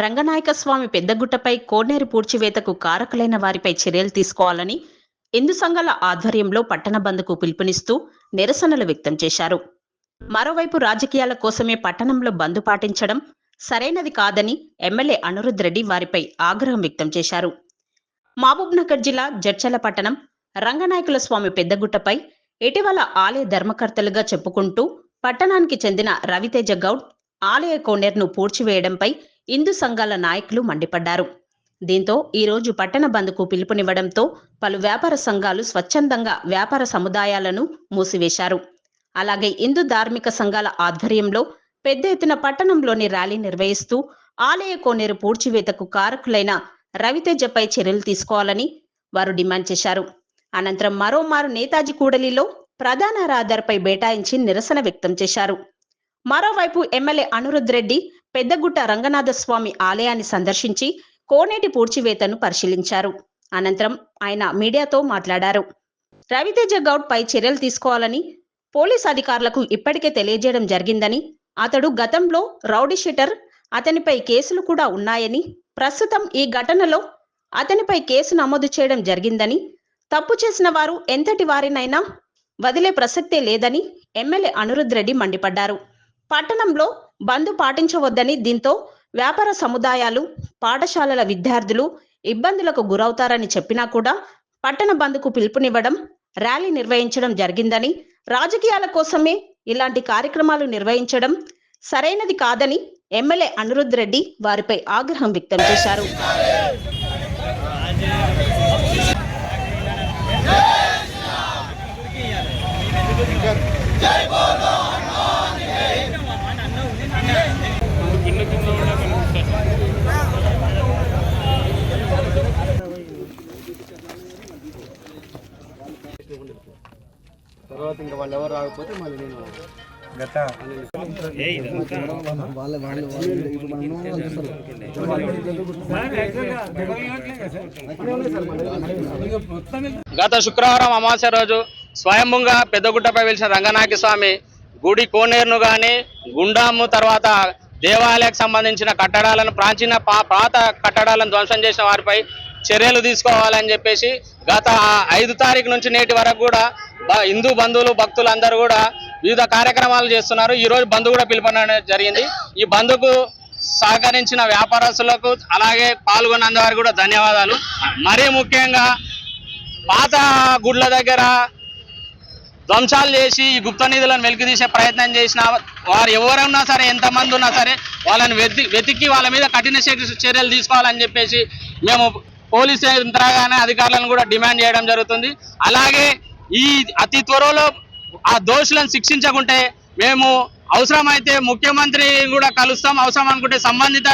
రంగనాయకస్వామి పెద్దగుట్టపై కోనేరు పూడ్చివేతకు కారకులైన వారిపై చర్యలు తీసుకోవాలని హిందూ సంఘాల ఆధ్వర్యంలో పట్టణ బంద్కు పిలుపునిస్తూ నిరసనలు వ్యక్తం చేశారు. మరోవైపు రాజకీయాల కోసమే పట్టణంలో బంద్ పాటించడం సరైనది కాదని ఎమ్మెల్యే అనురుద్ రెడ్డి వారిపై ఆగ్రహం వ్యక్తం చేశారు. మహబూబ్నగర్ జిల్లా జడ్చల పట్టణం రంగనాయకుల స్వామి పెద్దగుట్టపై ఇటీవల ఆలయ ధర్మకర్తలుగా చెప్పుకుంటూ పట్టణానికి చెందిన రవితేజ గౌడ్ ఆలయ కోనేరును పూడ్చివేయడంపై హిందూ సంఘాల నాయకులు మండిపడ్డారు. దీంతో ఈ రోజు పట్టణ బంద్కు పిలుపునివ్వడంతో పలు వ్యాపార సంఘాలు స్వచ్ఛందంగా వ్యాపార సముదాయాలను మూసివేశారు. అలాగే హిందూ ధార్మిక సంఘాల ఆధ్వర్యంలో పెద్ద ఎత్తున పట్టణంలోని ర్యాలీ నిర్వహిస్తూ ఆలయ కోనేరు పూడ్చివేతకు కారకులైన రవితేజపై చర్యలు తీసుకోవాలని వారు డిమాండ్ చేశారు. అనంతరం మరోమారు నేతాజీ కూడలిలో ప్రధాన రహదారిపై బేటాయించి నిరసన వ్యక్తం చేశారు. మరోవైపు ఎమ్మెల్యే అనురుద్ రెడ్డి పెద్దగుట్ట రంగనాథస్వామి ఆలయాన్ని సందర్శించి కోనేటి పూడ్చివేతను పరిశీలించారు. అనంతరం ఆయన మీడియాతో మాట్లాడారు. రవితేజ గౌడ్ పై చర్యలు తీసుకోవాలని పోలీస్ అధికారులకు ఇప్పటికే తెలియజేయడం జరిగిందని అతడు గతంలో రౌడీ షీటర్ అతనిపై కేసులు కూడా ఉన్నాయని ప్రస్తుతం ఈ ఘటనలో అతనిపై కేసు నమోదు చేయడం జరిగిందని తప్పు చేసిన వారు ఎంతటి వారినైనా వదిలే ప్రసక్తే లేదని ఎమ్మెల్యే అనురుద్ రెడ్డి మండిపడ్డారు. పట్టణంలో బంద్ పాటించవద్దని దీంతో వ్యాపార సముదాయాలు పాఠశాలల విద్యార్థులు ఇబ్బందులకు గురవుతారని చెప్పినా కూడా పట్టణ బంద్కు పిలుపునివ్వడం ర్యాలీ నిర్వహించడం జరిగిందని రాజకీయాల కోసమే ఇలాంటి కార్యక్రమాలు నిర్వహించడం సరైనది కాదని ఎమ్మెల్యే అనిరుద్ రెడ్డి వారిపై ఆగ్రహం వ్యక్తం చేశారు. తర్వాత ఇంకా వాళ్ళు ఎవరు రాకపోతే మళ్ళీ నేను గత గత శుక్రవారం అమావాస్య రోజు స్వయంభుగా పెద్దగుట్టపై వెలిసిన రంగనాయక స్వామి గుడి కోనేరును గాని గుండాము తర్వాత దేవాలయానికి సంబంధించిన కట్టడాలను ప్రాచీన పా- పాత కట్టడాలను ధ్వంసం చేసిన వారిపై చర్యలు తీసుకోవాలని చెప్పేసి గత ఐదు తారీఖు నుంచి నేటి వరకు కూడా బ- హిందూ బంధువులు భక్తులు అందరూ కూడా వివిధ కార్యక్రమాలు చేస్తున్నారు. ఈ రోజు బంధు కూడా పిలుపడం జరిగింది. ఈ బంధుకు సహకరించిన వ్యాపారస్తులకు అలాగే పాల్గొన్న కూడా ధన్యవాదాలు. మరీ ముఖ్యంగా పాత గుడ్ల దగ్గర ధ్వంసాలు చేసి ఈ గుప్త నిధులను వెలికి తీసే ప్రయత్నం చేసిన వారు ఎవరున్నా సరే ఎంతమంది ఉన్నా సరే వాళ్ళని వెతి వెతికి వాళ్ళ మీద కఠిన చర్యలు తీసుకోవాలని చెప్పేసి మేము పోలీసు యంత్రాంగాన్ని అధికారులను కూడా డిమాండ్ చేయడం జరుగుతుంది. అలాగే ఈ అతి త్వరలో ఆ దోషులను శిక్షించకుంటే మేము అవసరమైతే ముఖ్యమంత్రి కూడా కలుస్తాం. అవసరం అనుకుంటే సంబంధిత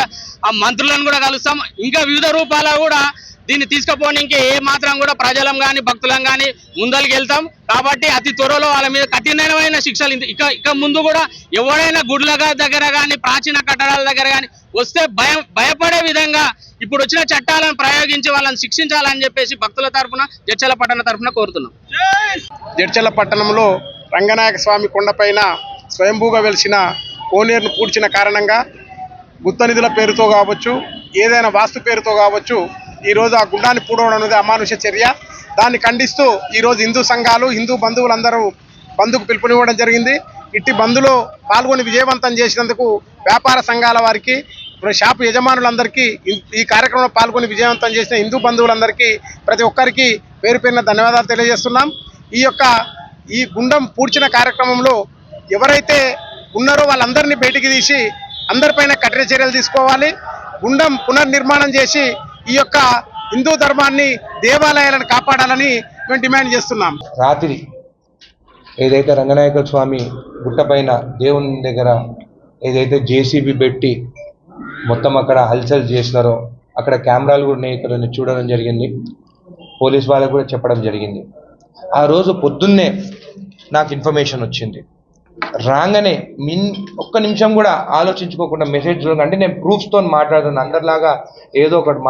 మంత్రులను కూడా కలుస్తాం. ఇంకా వివిధ రూపాల కూడా దీన్ని తీసుకుపోవడానికి ఏ మాత్రం కూడా ప్రజలం కానీ భక్తులం కానీ ముందరికి వెళ్తాం. కాబట్టి అతి త్వరలో వాళ్ళ మీద కఠినమైన శిక్షలు ఇక ఇక ముందు కూడా ఎవరైనా గుడ్ల దగ్గర కానీ ప్రాచీన కట్టడాల దగ్గర కానీ వస్తే భయం భయపడే విధంగా ఇప్పుడు వచ్చిన చట్టాలను ప్రయోగించి వాళ్ళని శిక్షించాలని చెప్పేసి భక్తుల తరఫున జడ్చల పట్టణ తరఫున కోరుతున్నాం. జడ్చల పట్టణంలో రంగనాయక స్వామి కొండపైన స్వయంభూగా వెలిసిన కోనేరును పూడ్చిన కారణంగా గుత్త నిధుల పేరుతో కావచ్చు ఏదైనా వాస్తు పేరుతో కావచ్చు ఈరోజు ఆ గుండాన్ని పూడవడం అనేది అమానుష చర్య. దాన్ని ఖండిస్తూ ఈరోజు హిందూ సంఘాలు హిందూ బంధువులందరూ బంధుకు పిలుపునివ్వడం జరిగింది. ఇట్టి బంధులో పాల్గొని విజయవంతం చేసినందుకు వ్యాపార సంఘాల వారికి షాపు యజమానులందరికీ ఈ కార్యక్రమంలో పాల్గొని విజయవంతం చేసిన హిందూ బంధువులందరికీ ప్రతి ఒక్కరికి పేరు పేరిన ధన్యవాదాలు తెలియజేస్తున్నాం. ఈ యొక్క ఈ గుండం పూడ్చిన కార్యక్రమంలో ఎవరైతే ఉన్నారో వాళ్ళందరినీ బయటికి తీసి అందరిపైన కఠిన చర్యలు తీసుకోవాలి. గుండం పునర్నిర్మాణం చేసి ఈ యొక్క హిందూ ధర్మాన్ని దేవాలయాలను కాపాడాలని మేము డిమాండ్ చేస్తున్నాం. రాత్రి ఏదైతే రంగనాయక స్వామి గుట్టపైన దేవుని దగ్గర ఏదైతే జేసీబీ పెట్టి మొత్తం అక్కడ హల్చల్ చేసినారో అక్కడ కెమెరాలు కూడా నేను ఇక్కడ చూడడం జరిగింది. పోలీస్ వాళ్ళకు కూడా చెప్పడం జరిగింది. ఆ రోజు పొద్దున్నే నాకు ఇన్ఫర్మేషన్ వచ్చింది. రాగానే మిన్ ఒక్క నిమిషం కూడా ఆలోచించుకోకుండా మెసేజ్ అంటే నేను ప్రూఫ్స్తో మాట్లాడుతున్నాను అందరిలాగా ఏదో ఒకటి